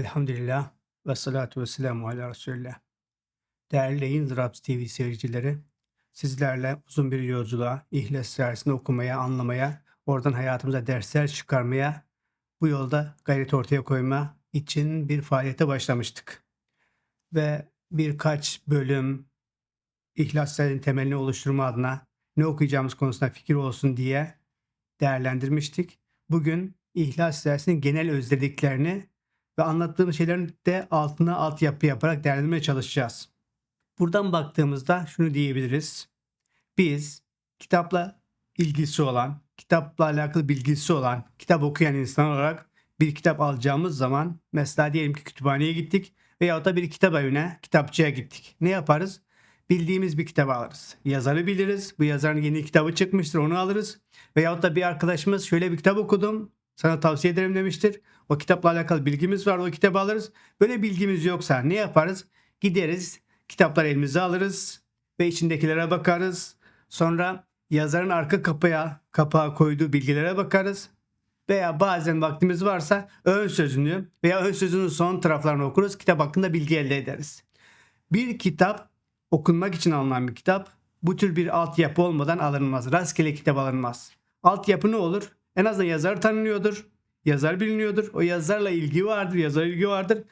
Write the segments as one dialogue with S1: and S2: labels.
S1: Elhamdülillah ve salatu ve selamu ala Resulullah. Değerli Yayın TV seyircileri, sizlerle uzun bir yolculuğa, İhlas Suresini okumaya, anlamaya, oradan hayatımıza dersler çıkarmaya, bu yolda gayret ortaya koyma için bir faaliyete başlamıştık. Ve birkaç bölüm İhlas Suresinin temelini oluşturma adına ne okuyacağımız konusunda fikir olsun diye değerlendirmiştik. Bugün İhlas Suresinin genel özelliklerini ve anlattığım şeylerin de altına altyapı yaparak değerlendirmeye çalışacağız. Buradan baktığımızda şunu diyebiliriz. Biz kitapla ilgisi olan, kitapla alakalı bilgisi olan, kitap okuyan insan olarak bir kitap alacağımız zaman mesela diyelim ki kütüphaneye gittik veya da bir kitap evine, kitapçıya gittik. Ne yaparız? Bildiğimiz bir kitabı alırız. Yazarı biliriz. Bu yazarın yeni kitabı çıkmıştır onu alırız. Veyahut da bir arkadaşımız şöyle bir kitap okudum sana tavsiye ederim demiştir. O kitapla alakalı bilgimiz var o kitabı alırız. Böyle bilgimiz yoksa ne yaparız? Gideriz kitapları elimize alırız ve içindekilere bakarız. Sonra yazarın arka kapıya kapağa koyduğu bilgilere bakarız. Veya bazen vaktimiz varsa ön sözünü veya ön sözünün son taraflarını okuruz. Kitap hakkında bilgi elde ederiz. Bir kitap okunmak için alınan bir kitap bu tür bir altyapı olmadan alınmaz. Rastgele kitap alınmaz. Altyapı ne olur? En azından yazar tanınıyordur. Yazar biliniyordur. O yazarla ilgi vardır. Yazar ilgi vardır.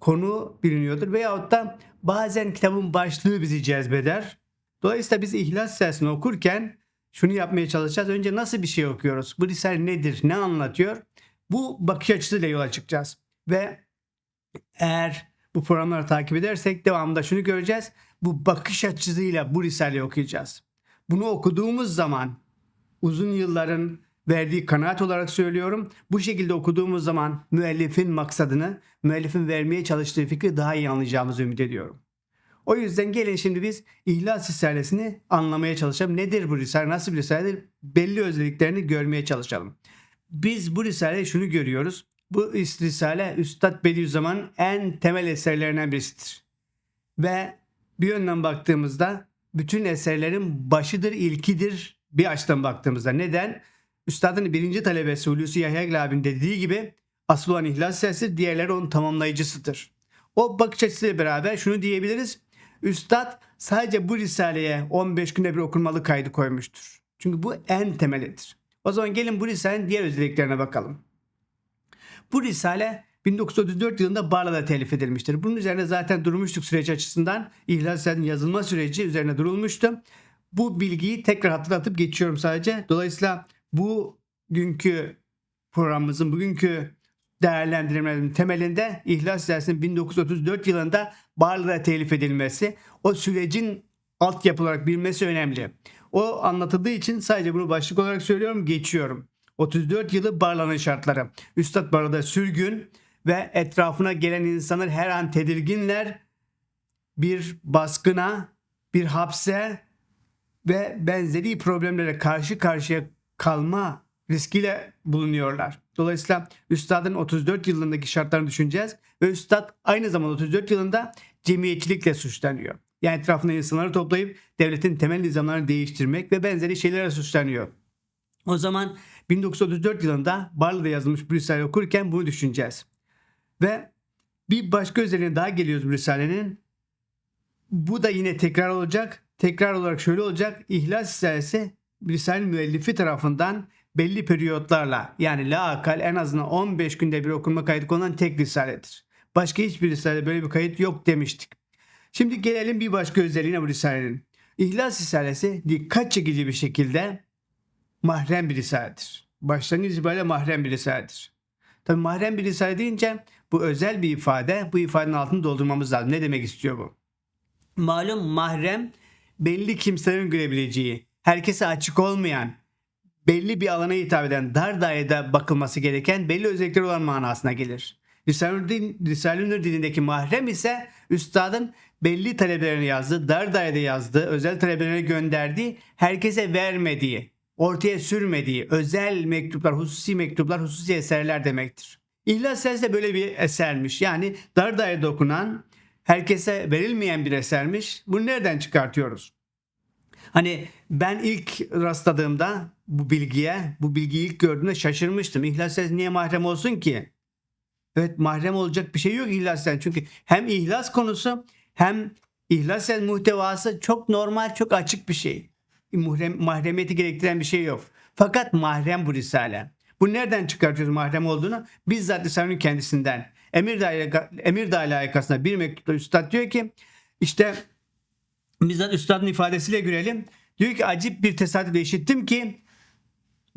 S1: Konu biliniyordur. Veyahut da bazen kitabın başlığı bizi cezbeder. Dolayısıyla biz İhlas Suresini okurken şunu yapmaya çalışacağız. Önce nasıl bir şey okuyoruz? Bu risale nedir? Ne anlatıyor? Bu bakış açısıyla yola çıkacağız. Ve eğer bu programları takip edersek devamında şunu göreceğiz. Bu bakış açısıyla bu risaleyi okuyacağız. Bunu okuduğumuz zaman uzun yılların verdiği kanaat olarak söylüyorum. Bu şekilde okuduğumuz zaman müellifin maksadını, müellifin vermeye çalıştığı fikri daha iyi anlayacağımızı ümit ediyorum. O yüzden gelin şimdi biz İhlas Risalesini anlamaya çalışalım. Nedir bu Risale? Nasıl bir Risaledir? Belli özelliklerini görmeye çalışalım. Biz bu Risale'de şunu görüyoruz. Bu Risale Üstad Bediüzzaman'ın en temel eserlerinden birisidir. Ve bir yönden baktığımızda bütün eserlerin başıdır, ilkidir bir açıdan baktığımızda. Neden? Üstadın birinci talebesi Hulusi Yahya Glab'in dediği gibi asıl olan ihlas sesi diğerleri onun tamamlayıcısıdır. O bakış açısıyla beraber şunu diyebiliriz. Üstad sadece bu risaleye 15 günde bir okunmalı kaydı koymuştur. Çünkü bu en temelidir. O zaman gelin bu risalenin diğer özelliklerine bakalım. Bu risale 1934 yılında Barla'da telif edilmiştir. Bunun üzerine zaten durmuştuk süreç açısından. İhlas yazılma süreci üzerine durulmuştu. Bu bilgiyi tekrar hatırlatıp geçiyorum sadece. Dolayısıyla bu günkü programımızın bugünkü değerlendirmelerin temelinde İhlas Dersi'nin 1934 yılında Barla'da telif edilmesi, o sürecin altyapı olarak bilmesi önemli. O anlatıldığı için sadece bunu başlık olarak söylüyorum, geçiyorum. 34 yılı Barla'nın şartları. Üstad Barla'da sürgün ve etrafına gelen insanlar her an tedirginler. Bir baskına, bir hapse ve benzeri problemlere karşı karşıya kalma riskiyle bulunuyorlar. Dolayısıyla üstadın 34 yılındaki şartlarını düşüneceğiz ve üstad aynı zamanda 34 yılında cemiyetçilikle suçlanıyor. Yani etrafında insanları toplayıp devletin temel nizamlarını değiştirmek ve benzeri şeylere suçlanıyor. O zaman 1934 yılında Barla'da yazılmış bir risale okurken bunu düşüneceğiz. Ve bir başka özelliğine daha geliyoruz bu risalenin. Bu da yine tekrar olacak. Tekrar olarak şöyle olacak. İhlas Risalesi Risale müellifi tarafından belli periyotlarla yani la akal en azından 15 günde bir okunma kaydı konulan tek risaledir. Başka hiçbir risale böyle bir kayıt yok demiştik. Şimdi gelelim bir başka özelliğine bu risalenin. İhlas Risalesi dikkat çekici bir şekilde mahrem bir risaledir. Başlangıç itibariyle mahrem bir risaledir. Tabi mahrem bir risale deyince bu özel bir ifade. Bu ifadenin altını doldurmamız lazım. Ne demek istiyor bu? Malum mahrem belli kimselerin görebileceği, herkese açık olmayan, belli bir alana hitap eden dar dairede bakılması gereken belli özellikleri olan manasına gelir. Risale-i Nur dinindeki mahrem ise üstadın belli talebelerini yazdığı, dar dairede yazdığı, özel talebelerine gönderdiği, herkese vermediği, ortaya sürmediği özel mektuplar, hususi mektuplar, hususi eserler demektir. İhlas Ses de böyle bir esermiş. Yani dar dairede okunan, herkese verilmeyen bir esermiş. Bunu nereden çıkartıyoruz? Hani ben ilk rastladığımda bu bilgiye, bu bilgiyi ilk gördüğümde şaşırmıştım. İhlas Ses niye mahrem olsun ki? Evet mahrem olacak bir şey yok ihlasten. Çünkü hem ihlas konusu hem ihlasen muhtevası çok normal, çok açık bir şey. Muhrem, mahremiyeti gerektiren bir şey yok. Fakat mahrem bu risale. Bu nereden çıkartıyoruz mahrem olduğunu? Bizzat Risale'nin kendisinden. Emirdağ Emirdağ ile alakasında bir mektupta Üstad diyor ki işte bizzat Üstad'ın ifadesiyle görelim. Diyor ki acip bir tesadüf işittim ki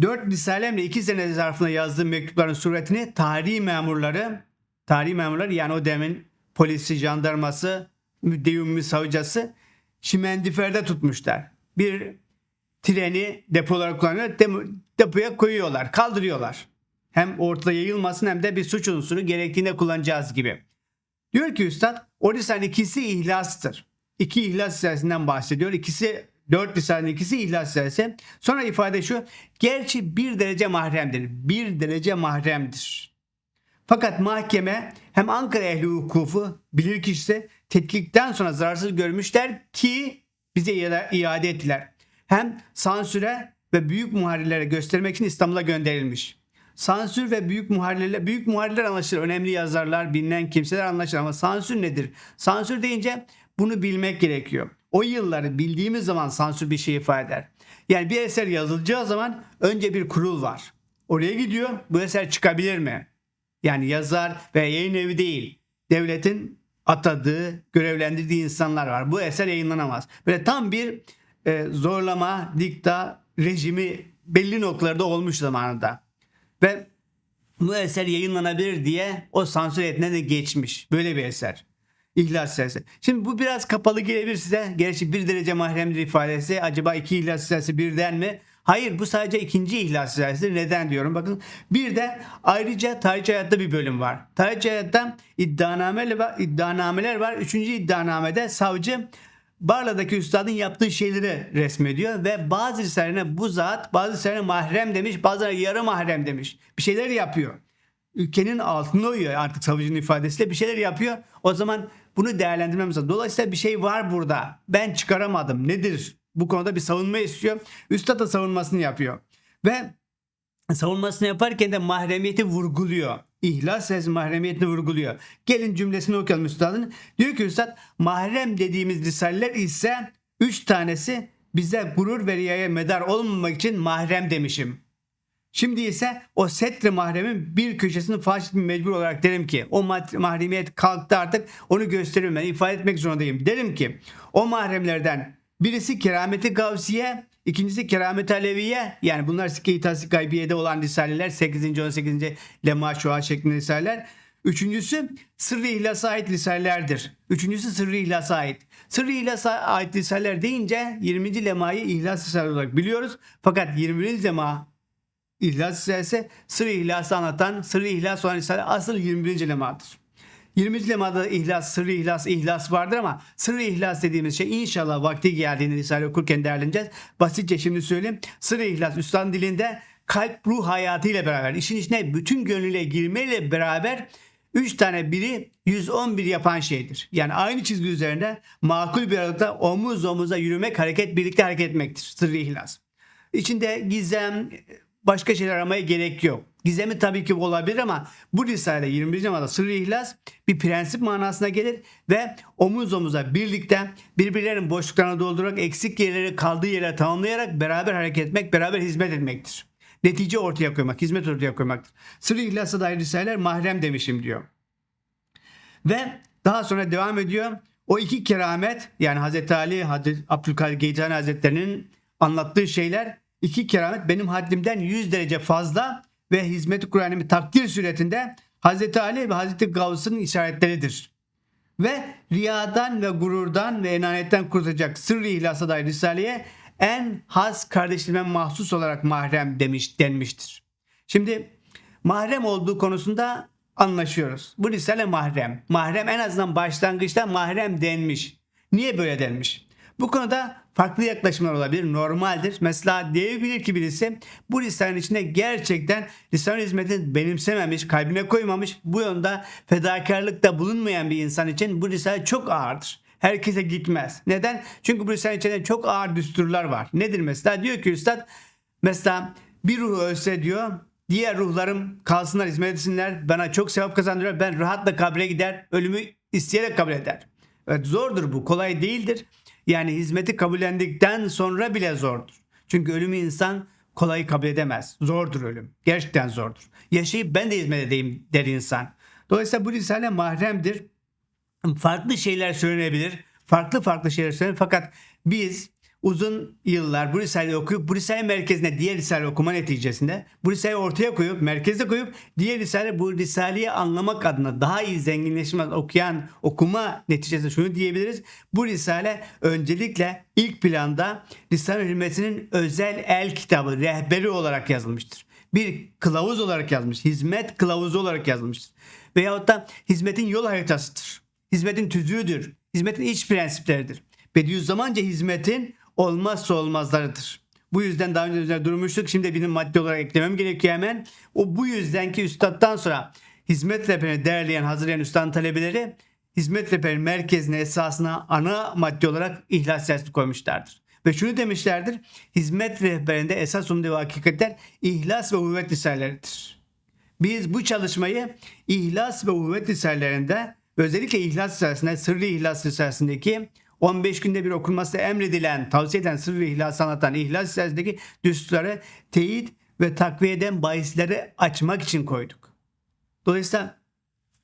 S1: Dört Risalemle iki sene zarfında yazdığım mektupların suretini tarihi memurları, tarihi memurları yani o demin polisi, jandarması, müddeyummi savcısı şimendiferde tutmuşlar. Bir treni depo olarak kullanıyor, depoya koyuyorlar, kaldırıyorlar. Hem ortada yayılmasın hem de bir suç unsuru gerektiğinde kullanacağız gibi. Diyor ki üstad o lisan ikisi ihlastır. İki ihlas risalesinden bahsediyor. İkisi dört lisanın ikisi ihlas risalesi. Sonra ifade şu. Gerçi bir derece mahremdir. Bir derece mahremdir. Fakat mahkeme hem Ankara ehli hukufu bilirkişisi tetkikten sonra zararsız görmüşler ki bize iade- ettiler. Hem sansüre ve büyük muharrirlere göstermek için İstanbul'a gönderilmiş. Sansür ve büyük muharrirler, büyük muharrirler anlaşılır. Önemli yazarlar, bilinen kimseler anlaşılır ama sansür nedir? Sansür deyince bunu bilmek gerekiyor. O yılları bildiğimiz zaman sansür bir şey ifade eder. Yani bir eser yazılacağı zaman önce bir kurul var. Oraya gidiyor, bu eser çıkabilir mi? Yani yazar ve yayın evi değil. Devletin atadığı, görevlendirdiği insanlar var. Bu eser yayınlanamaz. Böyle tam bir e, zorlama, dikta rejimi belli noktalarda olmuş zamanında. Ve bu eser yayınlanabilir diye o sansür etine de geçmiş. Böyle bir eser. İhlas sesi. Şimdi bu biraz kapalı gelebilir size. Gerçi bir derece mahremdir ifadesi. Acaba iki ihlas sesi birden mi? Hayır bu sadece ikinci ihlas sesi. Neden diyorum? Bakın bir de ayrıca tarihçi hayatta bir bölüm var. Tarihçi hayatta iddianameler var. iddianameler var. Üçüncü iddianamede savcı Barla'daki üstadın yaptığı şeyleri resmediyor ve bazı risalelerine bu zat, bazı risalelerine mahrem demiş, bazılarına yarı mahrem demiş. Bir şeyler yapıyor ülkenin altına uyuyor artık savcının ifadesiyle bir şeyler yapıyor. O zaman bunu değerlendirmemiz lazım. Dolayısıyla bir şey var burada. Ben çıkaramadım. Nedir? Bu konuda bir savunma istiyor. Üstad da savunmasını yapıyor. Ve savunmasını yaparken de mahremiyeti vurguluyor. İhlas ses mahremiyetini vurguluyor. Gelin cümlesini okuyalım üstadın. Diyor ki üstad mahrem dediğimiz risaleler ise üç tanesi bize gurur ve riyaya medar olmamak için mahrem demişim. Şimdi ise o setre mahremin bir köşesini faş etmeye mecbur olarak derim ki o ma- mahremiyet kalktı artık onu gösteriyorum ben ifade etmek zorundayım. Derim ki o mahremlerden birisi kerameti gavsiye ikincisi kerameti aleviye yani bunlar sikke-i tasdik gaybiyede olan risaleler 8. 18. lema şua şeklinde risaleler. Üçüncüsü sırrı ihlasa ait risalelerdir. Üçüncüsü sırrı ihlasa ait. Sırrı ihlasa ait risaleler deyince 20. lemayı ihlas risale olarak biliyoruz. Fakat 20. lema İhlas Risalesi sırrı ihlası anlatan sırrı ihlas olan risale asıl 21. lemadır. 20. lemada ihlas, sırrı ihlas, ihlas vardır ama sırrı ihlas dediğimiz şey inşallah vakti geldiğinde Risale okurken değerleneceğiz. Basitçe şimdi söyleyeyim. Sırrı ihlas üstadın dilinde kalp ruh hayatıyla beraber işin içine bütün gönlüyle girmeyle beraber 3 tane biri 111 yapan şeydir. Yani aynı çizgi üzerinde makul bir aralıkta omuz omuza yürümek, hareket birlikte hareket etmektir. Sırrı ihlas. İçinde gizem, başka şeyler aramaya gerek yok. Gizemi tabii ki olabilir ama bu Risale 21. zamanda sırrı ihlas bir prensip manasına gelir ve omuz omuza birlikte birbirlerinin boşluklarını doldurarak eksik yerleri kaldığı yere tamamlayarak beraber hareket etmek, beraber hizmet etmektir. Netice ortaya koymak, hizmet ortaya koymaktır. Sırrı ihlasa dair risaleler mahrem demişim diyor. Ve daha sonra devam ediyor. O iki keramet yani Hazreti Ali, Hazreti Abdülkadir Geylani Hazretleri'nin anlattığı şeyler iki keramet benim haddimden 100 derece fazla ve hizmet-i Kur'an'ımı takdir suretinde Hazreti Ali ve Hazreti Gavs'ın işaretleridir. Ve riyadan ve gururdan ve enanetten kurtulacak sırrı ihlasa dair Risale'ye en has kardeşliğime mahsus olarak mahrem demiş denmiştir. Şimdi mahrem olduğu konusunda anlaşıyoruz. Bu risale mahrem. Mahrem en azından başlangıçta mahrem denmiş. Niye böyle denmiş? Bu konuda farklı yaklaşımlar olabilir. Normaldir. Mesela diyebilir ki birisi bu lisanın içinde gerçekten lisan hizmetini benimsememiş, kalbine koymamış, bu yönde fedakarlıkta bulunmayan bir insan için bu risale çok ağırdır. Herkese gitmez. Neden? Çünkü bu lisanın içinde çok ağır düsturlar var. Nedir mesela? Diyor ki üstad mesela bir ruh ölse diyor Diğer ruhlarım kalsınlar hizmet etsinler. Bana çok sevap kazandırıyor. Ben rahatla kabre gider. Ölümü isteyerek kabul eder. Evet zordur bu. Kolay değildir. Yani hizmeti kabullendikten sonra bile zordur. Çünkü ölümü insan kolay kabul edemez. Zordur ölüm. Gerçekten zordur. Yaşayıp ben de hizmet edeyim der insan. Dolayısıyla bu risale mahremdir. Farklı şeyler söylenebilir. Farklı farklı şeyler söylenir. Fakat biz uzun yıllar risaleyi okuyup risale merkezine diğer risale okuma neticesinde bu risaleyi ortaya koyup merkeze koyup diğer risale bu risaleyi anlamak adına daha iyi zenginleşme okuyan okuma neticesinde şunu diyebiliriz. Bu risale öncelikle ilk planda Risale Hürmeti'nin özel el kitabı rehberi olarak yazılmıştır. Bir kılavuz olarak yazmış. Hizmet kılavuzu olarak yazılmıştır. Veyahut da hizmetin yol haritasıdır. Hizmetin tüzüğüdür. Hizmetin iç prensipleridir. Bediüzzamanca hizmetin olmazsa olmazlarıdır. Bu yüzden daha önce üzerine durmuştuk. Şimdi benim madde olarak eklemem gerekiyor hemen. O bu yüzden ki üstaddan sonra hizmet rehberini derleyen, hazırlayan üstadın talebeleri hizmet rehberinin merkezine, esasına ana madde olarak ihlas dersini koymuşlardır. Ve şunu demişlerdir. Hizmet rehberinde esas umde ve hakikatler ihlas ve uhuvvet risaleleridir. Biz bu çalışmayı ihlas ve uhuvvet risallerinde özellikle ihlas risalesinde, sırrı ihlas risalesindeki 15 günde bir okunması emredilen, tavsiye edilen sırrı ihlas anlatan ihlas risalesindeki düsturları teyit ve takviye eden bahisleri açmak için koyduk. Dolayısıyla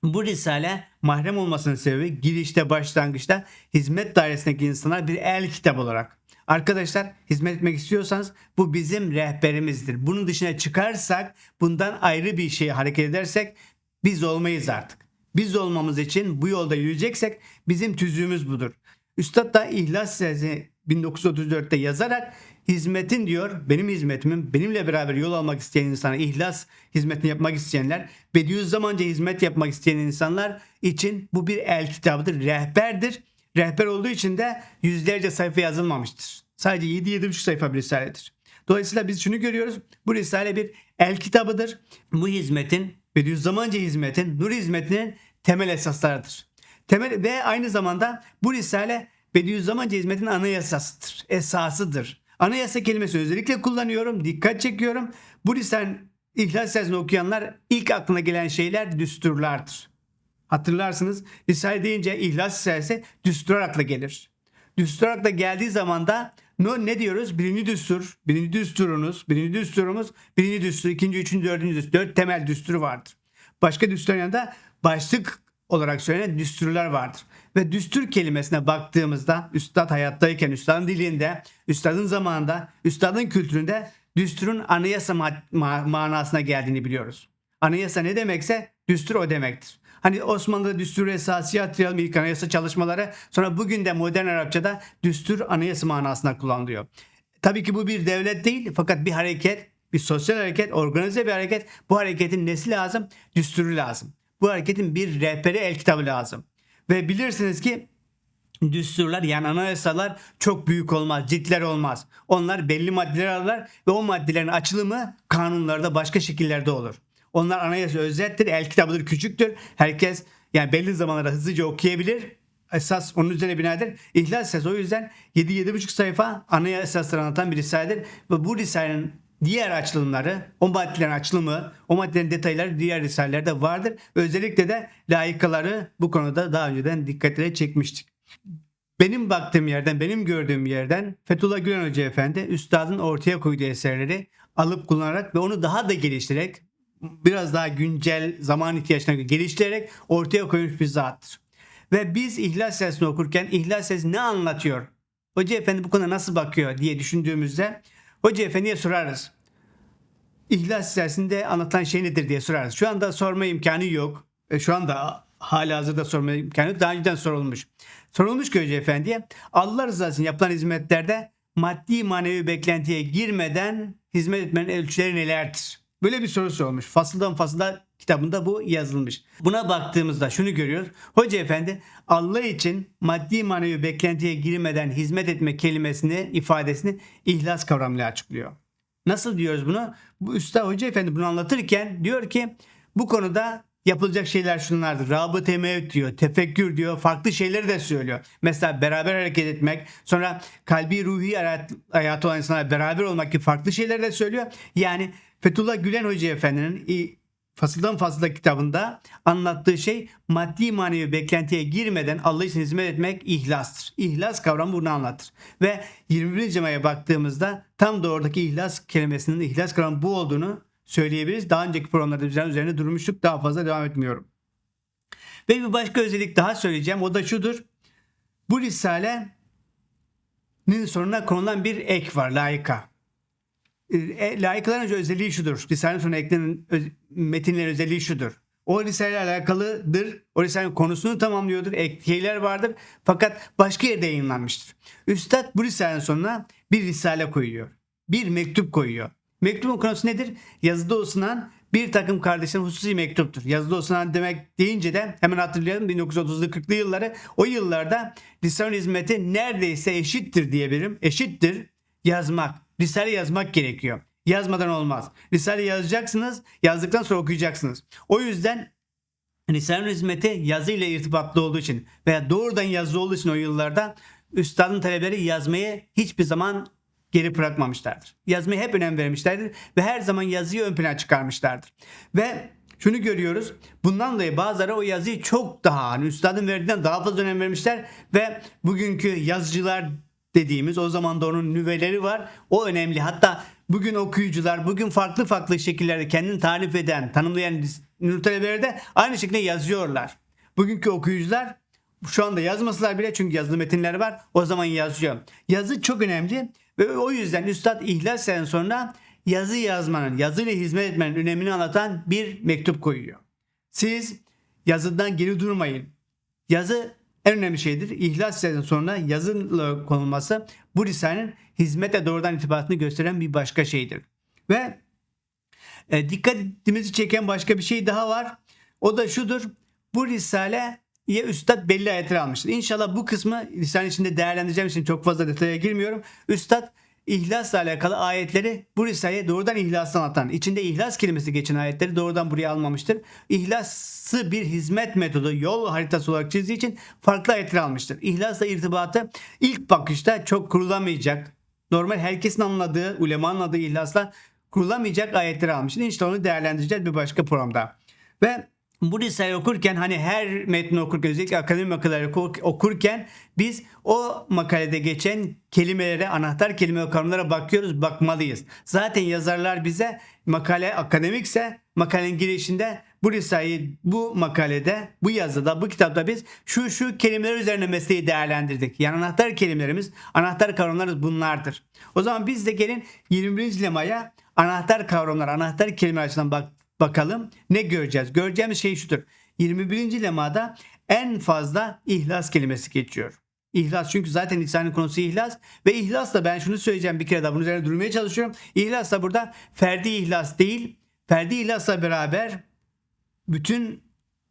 S1: bu risale mahrem olmasının sebebi girişte başlangıçta hizmet dairesindeki insanlar bir el kitap olarak. Arkadaşlar hizmet etmek istiyorsanız bu bizim rehberimizdir. Bunun dışına çıkarsak bundan ayrı bir şey hareket edersek biz olmayız artık. Biz olmamız için bu yolda yürüyeceksek bizim tüzüğümüz budur. Üstad da İhlas Sesi 1934'te yazarak hizmetin diyor benim hizmetimin benimle beraber yol almak isteyen insana ihlas hizmetini yapmak isteyenler Bediüzzamanca hizmet yapmak isteyen insanlar için bu bir el kitabıdır rehberdir. Rehber olduğu için de yüzlerce sayfa yazılmamıştır. Sadece 7-7,5 sayfa bir risaledir. Dolayısıyla biz şunu görüyoruz bu risale bir el kitabıdır. Bu hizmetin Bediüzzamanca hizmetin nur hizmetinin temel esaslarıdır temel ve aynı zamanda bu risale Bediüzzamanca hizmetin anayasasıdır esasıdır Anayasa kelimesi özellikle kullanıyorum. Dikkat çekiyorum. Bu lisan İhlas Sesini okuyanlar ilk aklına gelen şeyler düsturlardır. Hatırlarsınız Risale deyince İhlas Sesi düstur akla gelir. Düstur akla geldiği zaman da ne, ne diyoruz? Birinci düstur, birinci düsturunuz, birinci düsturumuz, birinci düstur, ikinci, üçüncü, dördüncü düstur. Dört temel düsturu vardır. Başka düsturun yanında başlık olarak söylenen düsturlar vardır. Ve düstur kelimesine baktığımızda üstad hayattayken üstadın dilinde, üstadın zamanında, üstadın kültüründe düsturun anayasa ma- ma- manasına geldiğini biliyoruz. Anayasa ne demekse düstur o demektir. Hani Osmanlı'da düstur esasiyat hatırlayalım ilk anayasa çalışmaları. Sonra bugün de modern Arapçada düstur anayasa manasına kullanılıyor. Tabii ki bu bir devlet değil fakat bir hareket, bir sosyal hareket, organize bir hareket. Bu hareketin nesi lazım? Düsturu lazım. Bu hareketin bir rehberi el kitabı lazım. Ve bilirsiniz ki düsturlar yani anayasalar çok büyük olmaz, ciltler olmaz. Onlar belli maddeler alırlar ve o maddelerin açılımı kanunlarda başka şekillerde olur. Onlar anayasa özettir, el kitabıdır, küçüktür. Herkes yani belli zamanlarda hızlıca okuyabilir. Esas onun üzerine binadır. İhlas Ses o yüzden 7-7,5 sayfa anayasasları anlatan bir risaledir. Ve bu risalenin diğer açılımları, o maddelerin açılımı, o maddelerin detayları diğer risalelerde vardır. Özellikle de layıkaları bu konuda daha önceden dikkatine çekmiştik. Benim baktığım yerden, benim gördüğüm yerden Fethullah Gülen Hoca Efendi üstadın ortaya koyduğu eserleri alıp kullanarak ve onu daha da geliştirerek biraz daha güncel zaman ihtiyaçlarına göre geliştirerek ortaya koymuş bir zattır. Ve biz İhlas Sesi'ni okurken İhlas Sesi ne anlatıyor? Hoca Efendi bu konuda nasıl bakıyor diye düşündüğümüzde Hoca Efendi'ye sorarız. İhlas Sesi'nde anlatılan şey nedir diye sorarız. Şu anda sorma imkanı yok. E, şu anda hala hazırda sorma imkanı. Daha önceden sorulmuş. Sorulmuş ki Hoca Efendi'ye Allah rızası için yapılan hizmetlerde maddi manevi beklentiye girmeden hizmet etmenin ölçüleri nelerdir? Böyle bir soru sorulmuş. Fasıldan fasılda kitabında bu yazılmış. Buna baktığımızda şunu görüyoruz. Hoca Efendi Allah için maddi manevi beklentiye girmeden hizmet etme kelimesini, ifadesini ihlas kavramıyla açıklıyor. Nasıl diyoruz bunu? Bu Üstad Hoca Efendi bunu anlatırken diyor ki bu konuda yapılacak şeyler şunlardır. Rabıt-ı mevt diyor, tefekkür diyor, farklı şeyleri de söylüyor. Mesela beraber hareket etmek, sonra kalbi ruhi hayat, hayatı olan insanlarla beraber olmak gibi farklı şeyleri de söylüyor. Yani Fethullah Gülen Hoca Efendi'nin Fasıldan Fazla kitabında anlattığı şey maddi manevi beklentiye girmeden Allah için hizmet etmek ihlastır. İhlas kavramı bunu anlatır. Ve 21. cemaya baktığımızda tam da oradaki ihlas kelimesinin ihlas kavramı bu olduğunu söyleyebiliriz. Daha önceki programlarda üzerine, üzerine durmuştuk. Daha fazla devam etmiyorum. Ve bir başka özellik daha söyleyeceğim. O da şudur. Bu Risale'nin sonuna konulan bir ek var. Layıka. E, layıkaların önce özelliği şudur. Risale'nin sonuna eklenen öz- metinlerin özelliği şudur. O Risale alakalıdır. O Risale'nin konusunu tamamlıyordur. Ekleyeler vardır. Fakat başka yerde yayınlanmıştır. Üstad bu Risale'nin sonuna bir Risale koyuyor. Bir mektup koyuyor. Mektubun konusu nedir? Yazıda osunan bir takım kardeşlerin hususi mektuptur. Yazıda osunan demek deyince de hemen hatırlayalım 1930'lu 40'lı yılları. O yıllarda Risale hizmeti neredeyse eşittir diyebilirim. Eşittir yazmak. Risale yazmak gerekiyor. Yazmadan olmaz. Risale yazacaksınız. Yazdıktan sonra okuyacaksınız. O yüzden Risale hizmeti yazı ile irtibatlı olduğu için veya doğrudan yazı olduğu için o yıllarda üstadın talebeleri yazmayı hiçbir zaman geri bırakmamışlardır. Yazmaya hep önem vermişlerdir ve her zaman yazıyı ön plana çıkarmışlardır. Ve şunu görüyoruz. Bundan dolayı bazıları o yazıyı çok daha hani üstadın verdiğinden daha fazla önem vermişler ve bugünkü yazıcılar dediğimiz o zaman da onun nüveleri var. O önemli. Hatta bugün okuyucular bugün farklı farklı şekillerde kendini tarif eden, tanımlayan nüteleleri de aynı şekilde yazıyorlar. Bugünkü okuyucular şu anda yazmasalar bile çünkü yazılı metinler var o zaman yazıyor. Yazı çok önemli ve o yüzden Üstad İhlas Sen'den sonra yazı yazmanın, yazıyla hizmet etmenin önemini anlatan bir mektup koyuyor. Siz yazıdan geri durmayın. Yazı en önemli şeydir. İhlas Sen'den sonra yazıyla konulması bu risalenin hizmete doğrudan irtibatını gösteren bir başka şeydir. Ve e, dikkatimizi çeken başka bir şey daha var. O da şudur. Bu risale ya Üstad belli ayetleri almıştır. İnşallah bu kısmı Risale içinde değerlendireceğim için çok fazla detaya girmiyorum. Üstad ihlasla alakalı ayetleri bu Risale'ye doğrudan ihlasla anlatan, içinde ihlas kelimesi geçen ayetleri doğrudan buraya almamıştır. İhlası bir hizmet metodu, yol haritası olarak çizdiği için farklı ayetleri almıştır. İhlasla irtibatı ilk bakışta çok kurulamayacak, normal herkesin anladığı, ulemanın anladığı ihlasla kurulamayacak ayetleri almıştır. İnşallah onu değerlendireceğiz bir başka programda. Ve bu liseyi okurken hani her metni okurken özellikle akademik makaleleri oku- okurken biz o makalede geçen kelimelere, anahtar kelime kavramlara bakıyoruz, bakmalıyız. Zaten yazarlar bize makale akademikse makalenin girişinde bu risaleyi bu makalede, bu yazıda, bu kitapta biz şu şu kelimeler üzerine mesleği değerlendirdik. Yani anahtar kelimelerimiz, anahtar kavramlarımız bunlardır. O zaman biz de gelin 21. lemaya anahtar kavramlar, anahtar kelimeler açısından bak bakalım ne göreceğiz? Göreceğimiz şey şudur. 21. lemada en fazla ihlas kelimesi geçiyor. İhlas çünkü zaten lisanın konusu ihlas ve ihlasla ben şunu söyleyeceğim bir kere daha bunun üzerine durmaya çalışıyorum. İhlasla burada ferdi ihlas değil, ferdi ihlasla beraber bütün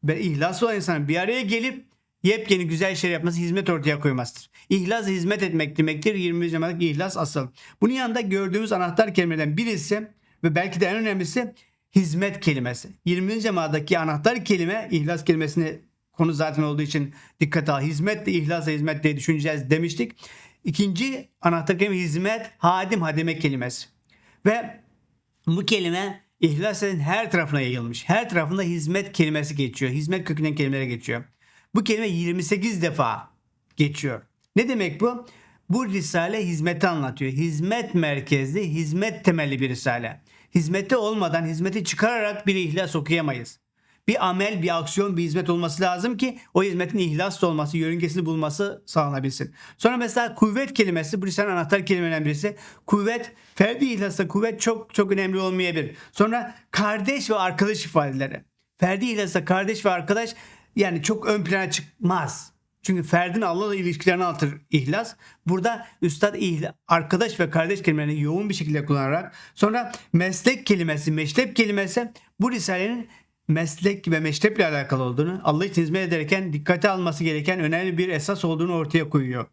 S1: ve ihlas olan insanın bir araya gelip yepyeni güzel şeyler yapması, hizmet ortaya koymasıdır. İhlas hizmet etmek demektir. 20. cemaatlik ihlas asıl. Bunun yanında gördüğümüz anahtar kelimelerden birisi ve belki de en önemlisi hizmet kelimesi. 20. cemaattaki anahtar kelime ihlas kelimesini konu zaten olduğu için dikkate al. Hizmet de ihlasla hizmet diye düşüneceğiz demiştik. İkinci anahtar kelime hizmet, hadim, hademe kelimesi. Ve bu kelime ihlasın her tarafına yayılmış. Her tarafında hizmet kelimesi geçiyor. Hizmet kökünden kelimelere geçiyor. Bu kelime 28 defa geçiyor. Ne demek bu? Bu risale hizmeti anlatıyor. Hizmet merkezli, hizmet temelli bir risale. Hizmeti olmadan, hizmeti çıkararak bir ihlas okuyamayız. Bir amel, bir aksiyon, bir hizmet olması lazım ki o hizmetin ihlaslı olması, yörüngesini bulması sağlanabilsin. Sonra mesela kuvvet kelimesi bu risalenin anahtar kelimelerinden birisi. Kuvvet, ferdi ihlasla kuvvet çok çok önemli olmayabilir. Sonra kardeş ve arkadaş ifadeleri. Ferdi ihlasla kardeş ve arkadaş yani çok ön plana çıkmaz. Çünkü ferdin Allah'la ilişkilerini anlatır ihlas. Burada üstad ihla, arkadaş ve kardeş kelimelerini yoğun bir şekilde kullanarak sonra meslek kelimesi, meşrep kelimesi bu risalenin meslek ve meşreple alakalı olduğunu, Allah için hizmet ederken dikkate alması gereken önemli bir esas olduğunu ortaya koyuyor.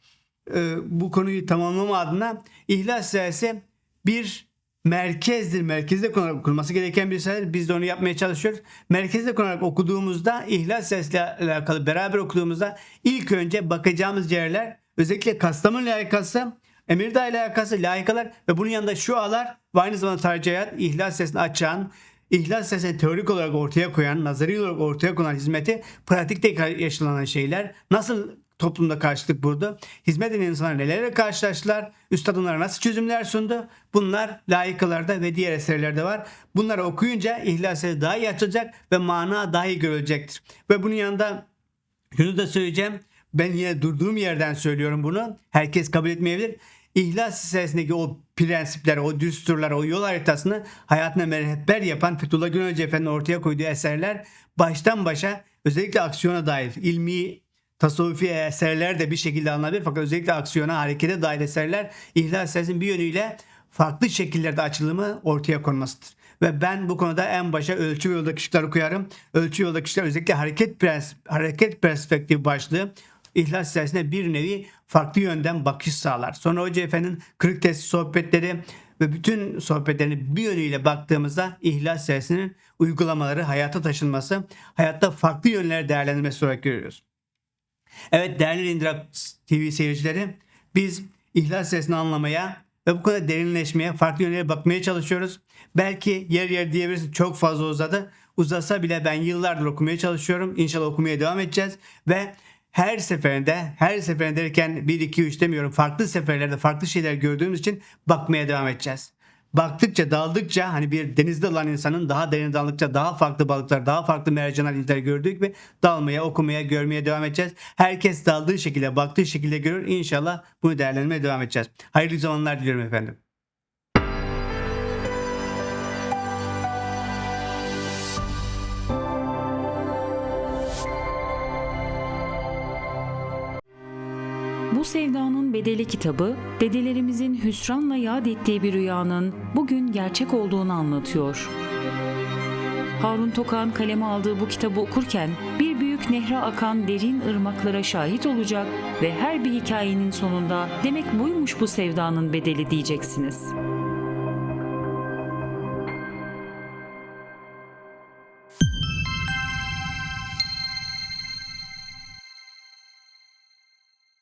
S1: Ee, bu konuyu tamamlama adına İhlas Risalesi bir merkezdir. Merkezde konarak okunması gereken bir risale. Biz de onu yapmaya çalışıyoruz. Merkezde konarak okuduğumuzda İhlas ile alakalı beraber okuduğumuzda ilk önce bakacağımız yerler özellikle Kastamonu ile alakası Emirdağ ile alakası layıkalar ve bunun yanında şu ağlar ve aynı zamanda tercihat ihlas sesini açan, ihlas sesini teorik olarak ortaya koyan, nazari olarak ortaya konan hizmeti pratikte yaşanan şeyler. Nasıl toplumda karşılık buldu? Hizmet eden insanlar nelerle karşılaştılar? Üstad onlara nasıl çözümler sundu? Bunlar layıkalarda ve diğer eserlerde var. Bunları okuyunca ihlas daha iyi açılacak ve mana daha iyi görülecektir. Ve bunun yanında şunu da söyleyeceğim. Ben yine durduğum yerden söylüyorum bunu. Herkes kabul etmeyebilir. İhlas içerisindeki o prensipler, o düsturlar, o yol haritasını hayatına merhebber yapan Fethullah Gülen Hoca Efendi'nin ortaya koyduğu eserler baştan başa özellikle aksiyona dair ilmi tasavvufi eserler de bir şekilde alınabilir. Fakat özellikle aksiyona, harekete dair eserler İhlas Sesi'nin bir yönüyle farklı şekillerde açılımı ortaya konmasıdır. Ve ben bu konuda en başa ölçü ve yoldaki kişiler koyarım. Ölçü yoldaki kişiler özellikle hareket prens hareket perspektifi başlığı İhlas içerisinde bir nevi farklı yönden bakış sağlar. Sonra Hoca Efendi'nin kırık testi sohbetleri ve bütün sohbetlerini bir yönüyle baktığımızda İhlas içerisinin uygulamaları, hayata taşınması, hayatta farklı yönler değerlendirmesi olarak görüyoruz. Evet değerli Indra TV seyircileri biz İhlas sesini anlamaya ve bu konuda derinleşmeye, farklı yönlere bakmaya çalışıyoruz. Belki yer yer diyebiliriz çok fazla uzadı. Uzasa bile ben yıllardır okumaya çalışıyorum. İnşallah okumaya devam edeceğiz ve her seferinde, her seferinde derken 1, 2, 3 demiyorum. Farklı seferlerde farklı şeyler gördüğümüz için bakmaya devam edeceğiz. Baktıkça, daldıkça hani bir denizde olan insanın daha derin daldıkça daha farklı balıklar, daha farklı mercanlar izler gördüğü gibi dalmaya, okumaya, görmeye devam edeceğiz. Herkes daldığı şekilde, baktığı şekilde görür. İnşallah bunu değerlendirmeye devam edeceğiz. Hayırlı zamanlar diliyorum efendim.
S2: Bu Sevdanın Bedeli kitabı, dedelerimizin hüsranla yad ettiği bir rüyanın bugün gerçek olduğunu anlatıyor. Harun Tokan kaleme aldığı bu kitabı okurken bir büyük nehre akan derin ırmaklara şahit olacak ve her bir hikayenin sonunda demek buymuş bu sevdanın bedeli diyeceksiniz.